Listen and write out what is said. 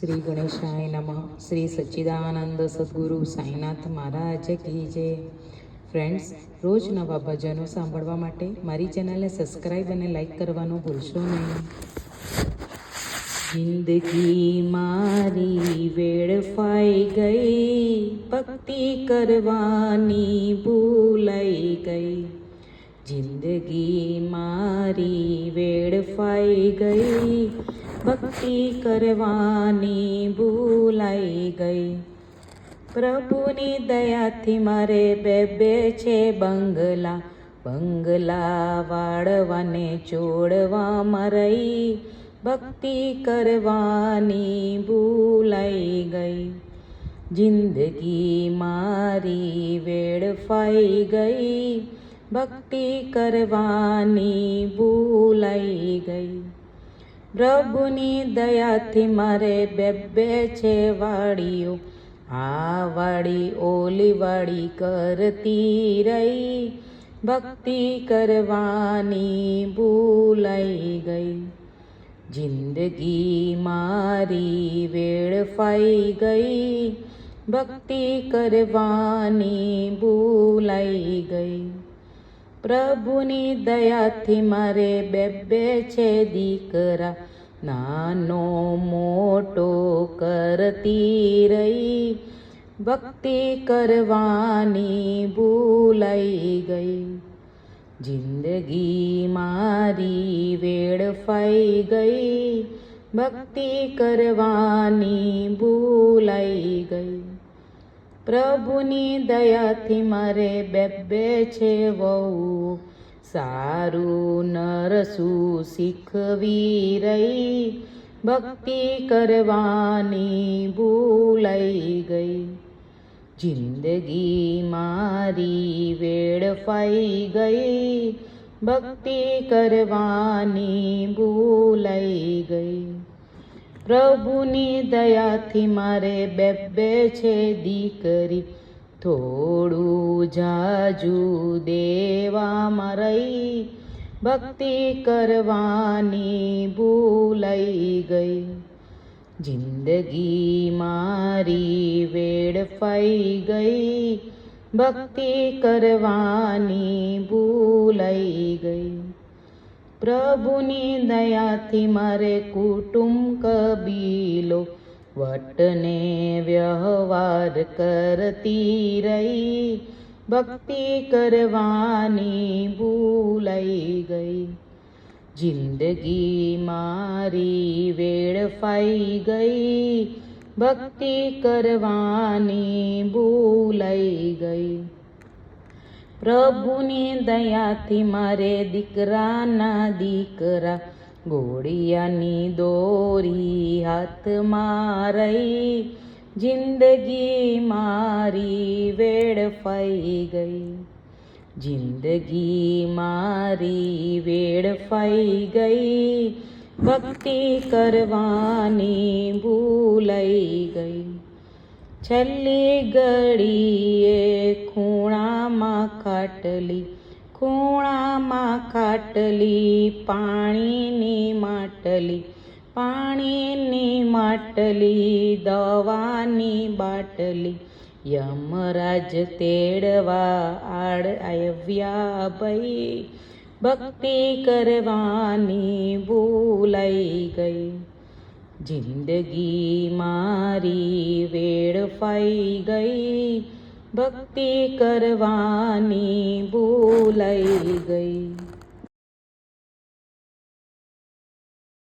શ્રી ગણેશાય નમઃ. શ્રી સચ્ચિદાનંદ સદગુરુ સાંઈનાથ મહારાજ કી ફ્રેન્ડ્સ, રોજ નવા ભજનો સાંભળવા માટે મારી ચેનલને સબસ્ક્રાઈબ અને લાઈક કરવાનું ભૂલશો નહીં. જિંદગી મારી વેડફાઈ ગઈ, ભક્તિ કરવાની ભૂલાઈ ગઈ. જિંદગી મારી વેડફાઈ ગઈ ભક્તિ કરવાની ભૂલાઈ ગઈ. પ્રભુની દયાથી મારે બે બે છે બંગલા બંગલા વાળવાને જોડવા મરઈ ભક્તિ કરવાની ભૂલાઈ ગઈ. જિંદગી મારી વેડફાઈ ગઈ. ભક્તિ કરવાની પ્રભુની દયાથી મારે બે બે છે વાડીઓ આ વાડી ઓલી વાડી કરતી રહી. ભક્તિ કરવાની ભૂલાઈ ગઈ. જિંદગી મારી વેડફાઈ ગઈ. ભક્તિ કરવાની ભૂલાઈ ગઈ. પ્રભુની દયાથી મારે બે બે છે દીકરા. નાનો મોટો કરતી રહી. ભક્તિ કરવાની ભૂલાઈ ગઈ. જિંદગી મારી વેડફાઈ ગઈ. ભક્તિ કરવાની ભૂલાઈ ગઈ. પ્રભુની દયાથી મારે બે બે છે વહુ. સારું નરસું શીખવી રહી. ભક્તિ કરવાની ભૂલાઈ ગઈ. જિંદગી મારી વેડફાઈ ગઈ. ભક્તિ કરવાની ભૂલાઈ ગઈ. પ્રભુની દયાથી મારે બે બે છે દીકરી. થોડું જાજુ દેવામાં રહી. ભક્તિ કરવાની ભૂલાઈ ગઈ. જિંદગી મારી વેડફાઈ ગઈ. ભક્તિ કરવાની પ્રભુની દયાથી મારે કુટુંબ કબીલો વટને વ્યવહાર કરતી રહી. ભક્તિ કરવાની ભૂલાઈ ગઈ. જિંદગી મારી વેડફાઈ ગઈ. ભક્તિ કરવાની ભૂલાઈ ગઈ. પ્રભુની દયાથી મારે દીકરાના દીકરા ગોળિયાની દોરી હાથમાં રહી. જિંદગી મારી વેડફાઈ ગઈ. જિંદગી મારી વેડફાઈ ગઈ. ભક્તિ કરવાની ભૂલાઈ ગઈ. છેલ્લી ઘડીએ ખૂણામાં ખાટલી ખૂણામાં ખાટલી, પાણીની માટલી પાણીની માટલી, દવાની બાટલી. યમરાજ તેડવા આડ આવ્યા ભાઈ, ભક્તિ કરવાની ભૂલાઈ ગઈ. જિંદગી મારી વેડફાઈ ગઈ ભક્તિ કરવાની ભૂલાઈ ગઈ.